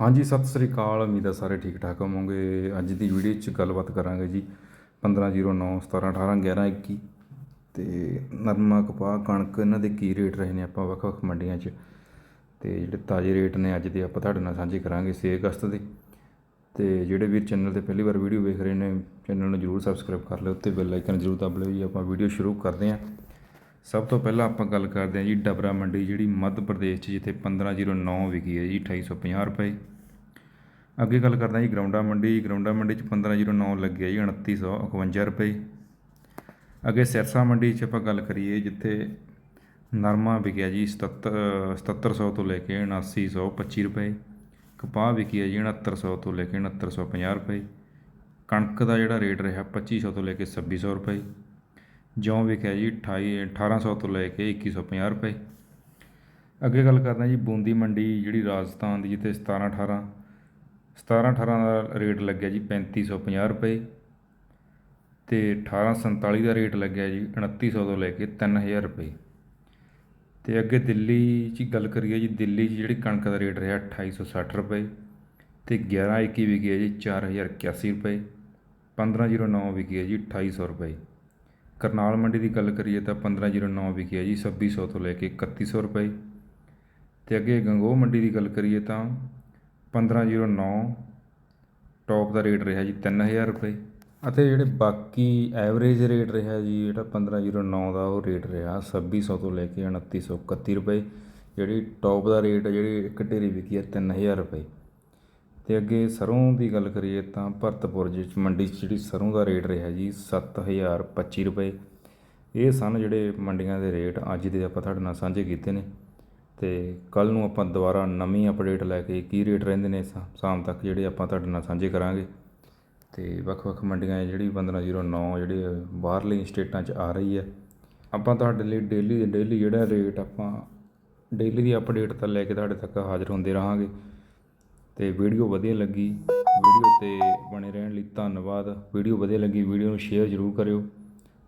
ਹਾਂਜੀ, ਸਤਿ ਸ੍ਰੀ ਅਕਾਲ। ਉਮੀਦ ਹੈ ਸਾਰੇ ਠੀਕ ਠਾਕ ਹੋਵੋਗੇ। ਅੱਜ ਦੀ ਵੀਡੀਓ 'ਚ ਗੱਲਬਾਤ ਕਰਾਂਗੇ ਜੀ 1509 17 18 11 21 ਤੇ ਨਰਮਾ ਕਪਾਹ, ਕਣਕ, ਇਹਨਾਂ ਦੇ ਕੀ ਰੇਟ ਰਹੇ ਨੇ ਆਪਾਂ ਵੱਖ ਵੱਖ ਮੰਡੀਆਂ 'ਚ। ਤੇ ਜਿਹੜੇ ਤਾਜ਼ੇ ਰੇਟ ਨੇ ਅੱਜ ਦੇ ਆਪਾਂ ਤੁਹਾਡੇ ਨਾਲ ਸਾਂਝੇ ਕਰਾਂਗੇ 6 ਅਗਸਤ ਦੇ। ਤੇ ਜਿਹੜੇ ਵੀਰ ਚੈਨਲ ਤੇ ਪਹਿਲੀ ਵਾਰ ਵੀਡੀਓ ਵੇਖ ਰਹੇ ਨੇ, ਚੈਨਲ ਨੂੰ ਜਰੂਰ ਸਬਸਕ੍ਰਾਈਬ ਕਰ ਲਿਓ ਤੇ ਬੈਲ ਆਈਕਨ ਜਰੂਰ ਦਬ ਲਿਓ ਜੀ। ਆਪਾਂ ਵੀਡੀਓ ਸ਼ੁਰੂ ਕਰਦੇ ਹਾਂ। ਸਭ ਤੋਂ ਪਹਿਲਾਂ ਆਪਾਂ ਗੱਲ ਕਰਦੇ ਹਾਂ ਜੀ ਡਬਰਾ ਮੰਡੀ, ਜਿਹੜੀ ਮੱਧ ਪ੍ਰਦੇਸ਼ 'ਚ ਜਿੱਥੇ 1509 ਵਿਕੀ ਹੈ ਜੀ 2850 ਰੁਪਏ। ਅੱਗੇ ਗੱਲ ਕਰਦਾ ਜੀ ਗਰਾਉਂਡਾ ਮੰਡੀ ਗਰਾਉਂਡਾ ਮੰਡੀ 'ਚ 1509 ਲੱਗਿਆ ਜੀ 2951 ਰੁਪਏ। ਅੱਗੇ ਸਿਰਸਾ ਮੰਡੀ 'ਚ ਆਪਾਂ ਗੱਲ ਕਰੀਏ, ਜਿੱਥੇ ਨਰਮਾ ਵਿਕਿਆ ਜੀ 77 7700 ਤੋਂ ਲੈ ਕੇ 7925 ਰੁਪਏ। ਕਪਾਹ ਵਿਕੀ ਹੈ ਜੀ 6900 ਤੋਂ ਲੈ ਕੇ 6950 ਰੁਪਏ। ਕਣਕ ਦਾ ਜਿਹੜਾ ਰੇਟ ਰਿਹਾ 2500 ਤੋਂ ਲੈ ਕੇ 2600 ਰੁਪਏ। ਜੌਂ ਵਿਖਿਆ ਜੀ 28 1800 ਤੋਂ ਲੈ ਕੇ 2150 ਰੁਪਏ। ਅੱਗੇ ਗੱਲ ਕਰਦੇ ਹਾਂ ਜੀ ਬੂੰਦੀ ਮੰਡੀ ਜਿਹੜੀ ਰਾਜਸਥਾਨ ਦੀ ਜਿੱਥੇ 17 18 17 18 ਦਾ ਰੇਟ ਲੱਗਿਆ ਜੀ 3550 ਰੁਪਏ ਤੇ 1847 ਦਾ ਰੇਟ ਲੱਗਿਆ ਜੀ 2900 ਤੋਂ ਲੈ ਕੇ 3000 ਰੁਪਏ। ਤੇ ਅੱਗੇ ਦਿੱਲੀ 'ਚ ਗੱਲ ਕਰੀਏ ਜੀ ਦਿੱਲੀ 'ਚ ਜਿਹੜੀ ਕਣਕ ਦਾ ਰੇਟ ਰਿਹਾ 2860 ਰੁਪਏ ਤੇ 11 21 ਵਿਕੀ ਹੈ ਜੀ 4081 ਰੁਪਏ 1509 ਵਿਕੀ ਹੈ ਜੀ 2800 ਰੁਪਏ। ਕਰਨਾਲ ਮੰਡੀ ਦੀ ਗੱਲ ਕਰੀਏ ਤਾਂ 1509 ਵਿਕੀ ਹੈ ਜੀ 2600 ਤੋਂ ਲੈ ਕੇ 3100 ਰੁਪਏ। ਤੇ ਅੱਗੇ ਗੰਗੋਹ ਮੰਡੀ ਦੀ ਗੱਲ ਕਰੀਏ ਤਾਂ 1509 ਟੌਪ ਦਾ ਰੇਟ ਰਿਹਾ ਜੀ 3000 ਰੁਪਏ। ਅਤੇ ਜਿਹੜੇ ਬਾਕੀ ਐਵਰੇਜ ਰੇਟ ਰਿਹਾ ਜੀ, ਜਿਹੜਾ 1509 ਦਾ ਉਹ ਰੇਟ ਰਿਹਾ 2600 ਤੋਂ ਲੈ ਕੇ 2931 ਰੁਪਏ। ਜਿਹੜੀ ਟੌਪ ਦਾ ਰੇਟ ਜਿਹੜੀ ਇੱਕ ਢੇਰੀ ਵਿਕੀ ਹੈ 3000 ਰੁਪਏ। ਤੇ ਅੱਗੇ ਸਰੋਂ ਦੀ ਗੱਲ ਕਰੀਏ ਤਾਂ ਭਰਤਪੁਰ ਜਿਸ ਮੰਡੀ 'ਚ ਜਿਹੜੀ ਸਰੋਂ ਦਾ ਰੇਟ ਰਿਹਾ ਜੀ 7025 ਰੁਪਏ। ਇਹ ਸਨ ਜਿਹੜੇ ਮੰਡੀਆਂ ਦੇ ਰੇਟ ਅੱਜ ਦੇ ਆਪਾਂ ਤੁਹਾਡੇ ਨਾਲ ਸਾਂਝੇ ਕੀਤੇ ਨੇ। ਤੇ ਕੱਲ ਨੂੰ ਆਪਾਂ ਦੁਬਾਰਾ ਨਵੀਂ ਅਪਡੇਟ ਲੈ ਕੇ ਕੀ ਰੇਟ ਰਹਿੰਦੇ ਨੇ ਸ਼ਾ- ਸ਼ਾਮ ਤੱਕ ਜਿਹੜੇ ਆਪਾਂ ਤੁਹਾਡੇ ਨਾਲ ਸਾਂਝੇ ਕਰਾਂਗੇ। ਤੇ ਵੱਖ-ਵੱਖ ਮੰਡੀਆਂ 'ਚ ਜਿਹੜੀ 1509 ਜਿਹੜੇ ਬਾਹਰਲੀ ਸਟੇਟਾਂ 'ਚ ਆ ਰਹੀ ਹੈ। ਆਪਾਂ ਤੁਹਾਡੇ ਲਈ ਡੇਲੀ ਡੇਲੀ ਜਿਹੜਾ ਰੇਟ ਆਪਾਂ ਡੇਲੀ ਦੀ ਅਪਡੇਟ ਤਾਂ ਲੈ ਕੇ ਤੁਹਾਡੇ ਤੱਕ ਹਾਜ਼ਰ ਹੁੰਦੇ ਰਹਾਂਗੇ। ਅਤੇ ਵੀਡੀਓ ਵਧੀਆ ਲੱਗੀ, ਵੀਡੀਓ ਤੇ ਬਣੇ ਰਹਿਣ ਲਈ ਧੰਨਵਾਦ। ਵੀਡੀਓ ਵਧੀਆ ਲੱਗੀ, ਵੀਡੀਓ ਨੂੰ ਸ਼ੇਅਰ ਜ਼ਰੂਰ ਕਰਿਓ,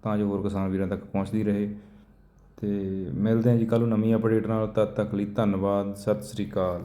ਤਾਂ ਜੋ ਹੋਰ ਕਿਸਾਨ ਵੀਰਾਂ ਤੱਕ ਪਹੁੰਚਦੀ ਰਹੇ। ਅਤੇ ਮਿਲਦੇ ਹਾਂ ਜੀ ਕੱਲ੍ਹ ਨੂੰ ਨਵੀਂ ਅਪਡੇਟ ਨਾਲ, ਤਦ ਤੱਕ ਲਈ ਧੰਨਵਾਦ, ਸਤਿ ਸ੍ਰੀ ਅਕਾਲ।